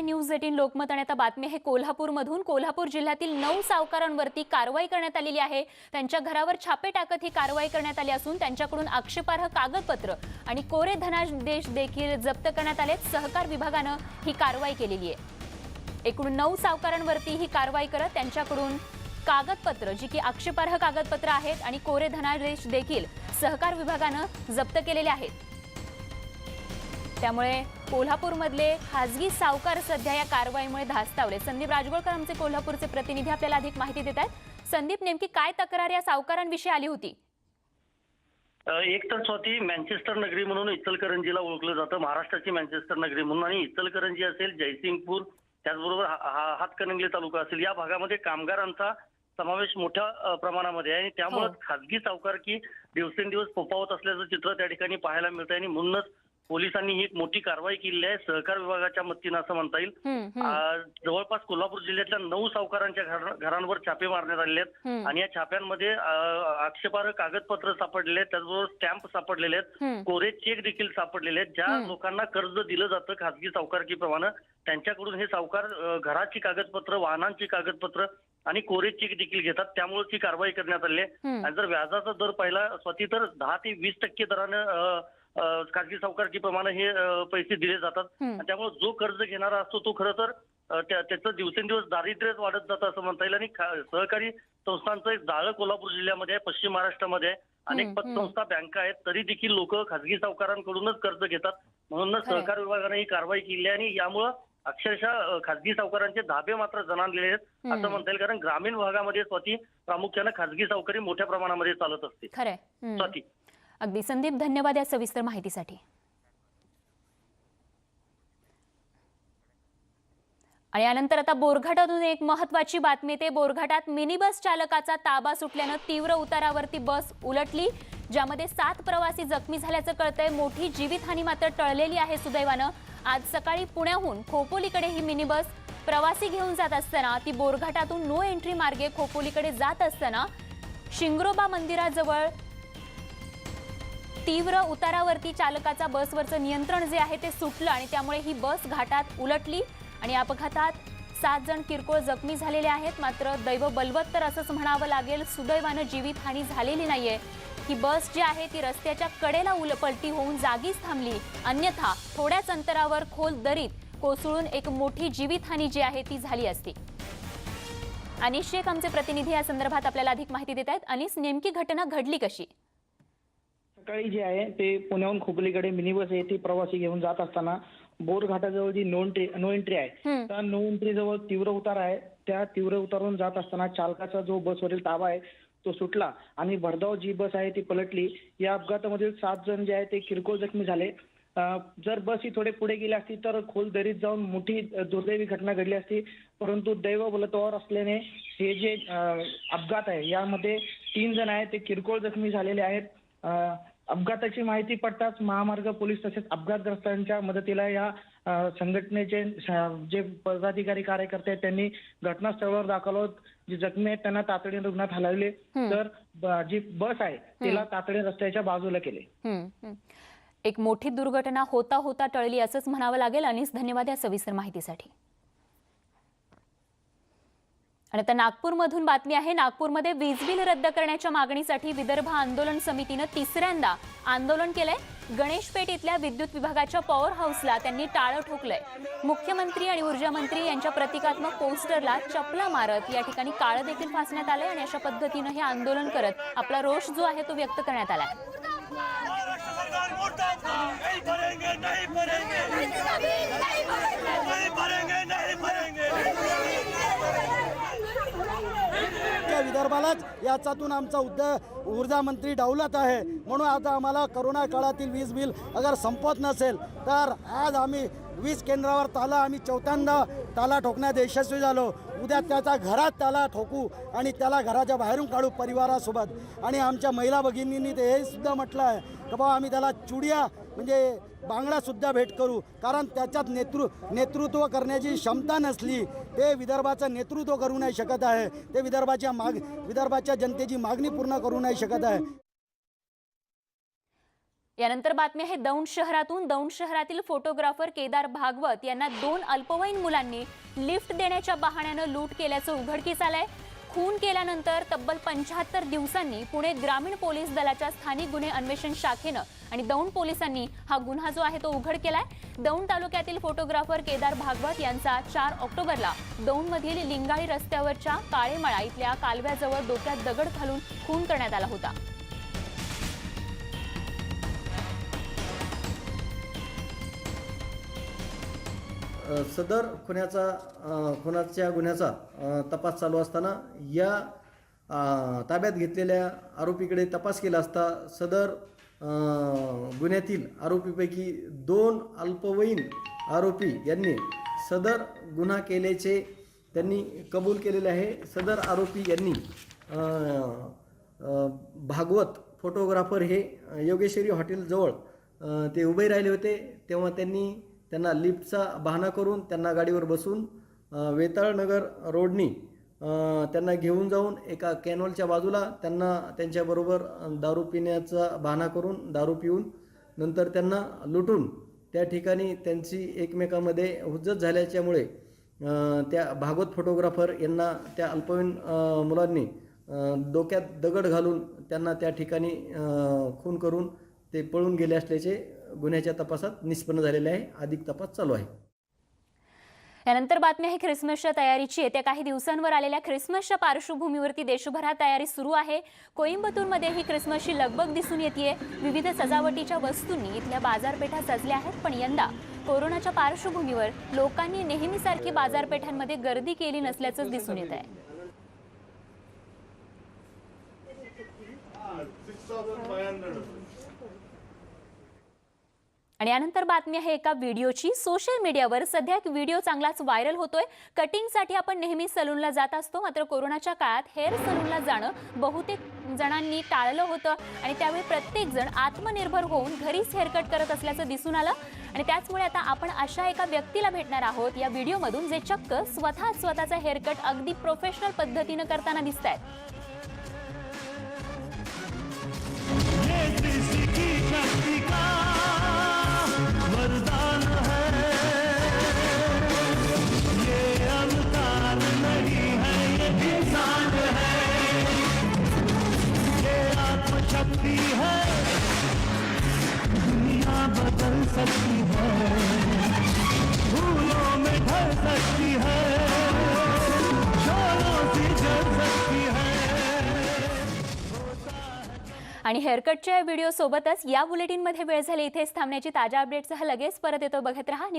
आहे news eighteen Lokmat आणि आता बातमी आहे कोल्हापूरमधून. कोल्हापूर जिल्ह्यातील नऊ सावकारांवरती कारवाई करण्यात आलेली आहे. त्यांच्या घरावर छापे टाकत ही कारवाई करण्यात आली असून त्यांच्याकडून आक्षेपार्ह कागदपत्र आणि कोरे धनादेश देखील जप्त करण्यात आले सहकार विभागानं ही कारवाई केलेली आहे. एकूण नऊ सावकारांवरती ही कारवाई करत त्यांच्याकडून कागदपत्र जी की आक्षेपार्ह कागदपत्र आहेत आणि कोरे धनादेश देखील सहकार विभागानं जप्त केलेले आहेत. त्यामुळे कोल्हापूरमधले खासगी सावकार सध्या या कारवाईमुळे धास्तावले. संदीप राजगोळकर आमचे कोल्हापूरचे प्रतिनिधी आपल्याला अधिक माहिती देत आहेत. संदीप नेमकी काय तक्रार या सावकारांविषयी आली होती? एक तर स्वाती मँचेस्टर नगरी म्हणून इचलकरंजीला ओळखलं जातं. महाराष्ट्राची मँचेस्टर नगरी म्हणून आणि इचलकरंजी असेल जयसिंगपूर त्याचबरोबर हातकणंगले तालुका असेल. या भागामध्ये कामगारांचा समावेश मोठ्या प्रमाणामध्ये आहे आणि त्यामुळे हो. खासगी सावकार की दिवसेंदिवस फोफावत असल्याचं चित्र त्या ठिकाणी पाहायला मिळतं आणि म्हणूनच पोलिसांनी ही एक मोठी कारवाई केलेली आहे. सहकार विभागाच्या मदतीनं असं म्हणता येईल. जवळपास कोल्हापूर जिल्ह्यातल्या नऊ सावकारांच्या घर- घरांवर छापे मारण्यात आलेले आहेत. आणि या छाप्यांमध्ये आक्षेपार्ह कागदपत्र सापडलेले आहेत. त्याचबरोबर स्टॅम्प सापडलेले आहेत. कोरे चेक देखील सापडलेले आहेत. ज्या. लोकांना कर्ज दिलं जातं खासगी सावकारकीप्रमाणे त्यांच्याकडून हे सावकार घराची कागदपत्र वाहनांची कागदपत्र आणि कोरे चेक देखील घेतात. त्यामुळे ही कारवाई करण्यात आली आहे. आणि जर व्याजाचा दर पाहिला स्वती तर दहा ते वीस टक्के दरानं खासगी सावकारकीप्रमाणे हे पैसे दिले जातात त्यामुळे जो कर्ज घेणारा असतो तो खरं तर त्याचं दिवसेंदिवस दारिद्र्यच वाढत जातं असं म्हणता येईल आणि सहकारी संस्थांचं एक जाळं कोल्हापूर जिल्ह्यामध्ये आहे पश्चिम महाराष्ट्रामध्ये आहे अनेक. पतसंस्था बँका आहेत तरी देखील लोक खासगी सावकारांकडूनच कर्ज घेतात म्हणूनच. सहकार विभागाने ही कारवाई केली आहे आणि यामुळं अक्षरशः खासगी सावकारांचे धाबे मात्र जणांलेले आहेत. असं म्हणता येईल कारण ग्रामीण भागामध्ये स्वती प्रामुख्यानं खासगी सावकारी मोठ्या प्रमाणामध्ये चालत असते. स्वाती अगदी संदीप धन्यवाद या सविस्तर माहितीसाठी. आणि यानंतर आता बोरघाटातून एक महत्वाची बातमी येते. बोरघाटात मिनी बस चालकाचा ताबा सुटल्यानं तीव्र उतारावरती बस उलटली ज्यामध्ये सात प्रवासी जखमी झाल्याचं कळतंय. मोठी जीवितहानी मात्र टळलेली आहे सुदैवानं. आज सकाळी पुण्याहून खोपोलीकडे ही मिनी बस प्रवासी घेऊन जात असताना ती बोरघाटातून नो एंट्री मार्गे खोपोलीकडे जात असताना शिंगरोबा मंदिराजवळ तीव्र उतारावरती चालकाचा बसवरचं नियंत्रण जे आहे ते सुटलं आणि त्यामुळे ही बस घाटात उलटली आणि अपघातात सात जण किरकोळ जखमी झालेले आहेत. मात्र दैव बलवत्तर असंच म्हणावं लागेल सुदैवानं जीवितहानी झालेली नाहीये. ही बस जी आहे ती रस्त्याच्या कडेला उलपलटी होऊन जागीच थांबली. अन्यथा थोड्याच अंतरावर खोल दरीत कोसळून एक मोठी जीवितहानी जी आहे ती झाली असती. अनिश शेख आमचे प्रतिनिधी या संदर्भात आपल्याला अधिक माहिती देत आहेत. अनिस नेमकी घटना घडली कशी? सकाळी जे आहे ते पुण्याहून खोपलीकडे मिनी बस आहे ती प्रवासी घेऊन जात असताना बोर घाटाजवळ जी नो एंट्री नो एंट्री आहे. त्या नो एंट्री जवळ तीव्र उतार आहे. त्या तीव्र उतारून जात असताना चालकाचा जो बसवरील ताबा आहे तो सुटला आणि भरधाव जी बस आहे ती पलटली. या अपघातामधील सात जण जे आहे ते किरकोळ जखमी झाले. जर बस ही थोडे पुढे गेली असती तर खोल दरीत जाऊन मोठी दुर्दैवी घटना घडली असती. परंतु दैव बलत्वावर असल्याने हे जे अपघात आहे यामध्ये तीन जण आहेत ते किरकोळ जखमी झालेले आहेत. अपघाताची माहिती पडताच महामार्ग पोलीस तसेच अपघातग्रस्तांच्या मदतीला या संघटनेचे जे पदाधिकारी कार्यकर्ते आहेत त्यांनी घटनास्थळावर दाखल जे जखमी आहेत त्यांना तातडीने रुग्णात हलवले. तर ब- जी बस आहे तिला तातडीने रस्त्याच्या बाजूला केले. हम्म. एक मोठी दुर्घटना होता होता टळली असंच म्हणावं लागेल. अनिस धन्यवाद या सविस्तर माहितीसाठी. आणि आता नागपूरमधून बातमी आहे नागपूरमध्ये वीज बिल रद्द करण्याच्या मागणीसाठी विदर्भ आंदोलन समितीनं तिसऱ्यांदा आंदोलन केलंय. गणेशपेठ इथल्या विद्युत विभागाच्या पॉवर हाऊसला त्यांनी टाळं ठोकलंय. मुख्यमंत्री आणि ऊर्जा मंत्री यांच्या प्रतिकात्मक पोस्टरला चपला मारत या ठिकाणी काळं देखील फासण्यात आलंय आणि अशा पद्धतीनं हे आंदोलन करत आपला रोष जो आहे तो व्यक्त करण्यात आलाय. त्या याच्यातून आमचा उद्योग ऊर्जा मंत्री डावलत आहे. म्हणून आता आम्हाला करोना काळातील वीज बिल अगर संपत नसेल तर आज आम्ही वीज केंद्रावर ताला आम्ही चौथ्यांदा ताला ठोकण्यात यशस्वी झालो. उद्या त्याचा घरात त्याला ठोकू आणि त्याला घराच्या बाहेरून काढू परिवारासोबत. आणि आमच्या महिला भगिनींनी ते हे सुद्धा म्हटलं आहे की बाबा आम्ही त्याला चुडिया म्हणजे बांगडासुद्धा भेट करू. कारण त्याच्यात नेतृ नेतृत्व करण्याची क्षमता नसली ते विदर्भाचं नेतृत्व करू नाही शकत आहे. ते विदर्भाच्या माग विदर्भाच्या जनतेची मागणी पूर्ण करू नाही शकत आहे. यानंतर बातमी आहे दौंड शहरातून दौंड शहरातील फोटोग्राफर केदार भागवत यांना दोन अल्पवयीन मुलांनी लिफ्ट देण्याच्या बहाण्यानं लूट केल्याचं उघडकीस आलंय. खून केल्यानंतर तब्बल पंच्याहत्तर दिवसांनी पुणे ग्रामीण पोलीस दलाच्या स्थानिक गुन्हे अन्वेषण शाखेनं आणि दौंड पोलिसांनी हा गुन्हा जो आहे तो उघड केलाय. दौंड तालुक्यातील फोटोग्राफर केदार भागवत यांचा चार ऑक्टोबरला दौंडमधील लिंगाळी रस्त्यावरच्या काळेमळा इथल्या कालव्याजवळ डोक्यात दगड घालून खून करण्यात आला होता. सदर खुन्याचा खुनाच्या गुन्ह्याचा तपास चालू असताना या ताब्यात घेतलेल्या आरोपीकडे तपास केला असता सदर गुन्ह्यातील आरोपीपैकी दोन अल्पवयीन आरोपी यांनी सदर गुन्हा केल्याचे त्यांनी कबूल केलेले आहे. सदर आरोपी यांनी भागवत फोटोग्राफर हे योगेश्वरी हॉटेलजवळ ते उभे राहिले होते. तेव्हा त्यांनी त्यांना लिफ्टचा बहाणा करून त्यांना गाडीवर बसून वेताळनगर रोडनी त्यांना घेऊन जाऊन एका कॅनॉलच्या बाजूला त्यांना त्यांच्याबरोबर दारू पिण्याचा बहाणा करून दारू पिऊन नंतर त्यांना लुटून त्या ठिकाणी त्यांची एकमेकामध्ये हुज्जत झाल्याच्यामुळे त्या भागवत फोटोग्राफर यांना त्या अल्पवयीन मुलांनी डोक्यात दगड घालून त्यांना त्या ठिकाणी खून करून ते पळून गेले असल्याचे गुन्ह्याच्या तपासात निष्पन्न झालेले आहे. अधिक तपास चालू आहे. यानंतर बातमी आहे ख्रिसमसच्या तयारीची. येत्या काही दिवसांवर आलेल्या ख्रिसमसच्या पार्श्वभूमीवरती देशभरात तयारी सुरू आहे. कोइंबतूरमध्ये ही ख्रिसमसची लगबग दिसून येते विविध सजावटीच्या वस्तूंनी इथल्या बाजारपेठा सजल्या आहेत पण यंदा कोरोनाच्या पार्श्वभूमीवर लोकांनी नेहमीसारखी बाजारपेठांमध्ये गर्दी केली नसल्याचंच दिसून येत आहे. आणि यानंतर बातमी आहे एका व्हिडिओची. सोशल मीडियावर सध्या एक व्हिडिओ चांगलाच व्हायरल होतोय. कटिंगसाठी आपण नेहमी सलूनला जात असतो मात्र कोरोनाच्या काळात हेअर सलूनला जाणं बहुतेक जणांनी टाळलं होतं आणि त्यावेळी प्रत्येकजण आत्मनिर्भर होऊन घरीच हेअरकट करत असल्याचं दिसून आलं. आणि त्याचमुळे आता आपण अशा एका व्यक्तीला भेटणार आहोत. या व्हिडिओमधून जे चक्क स्वतः स्वतःचा हेअरकट अगदी प्रोफेशनल पद्धतीनं करताना दिसत आहेत सकती है आणि हेअरकटच्या या व्हिडिओ सोबतच या बुलेटिनमध्ये वेळ झाली. इथेच थांबण्याची ताज्या अपडेटसह लगेच परत येतो. बघत राहा.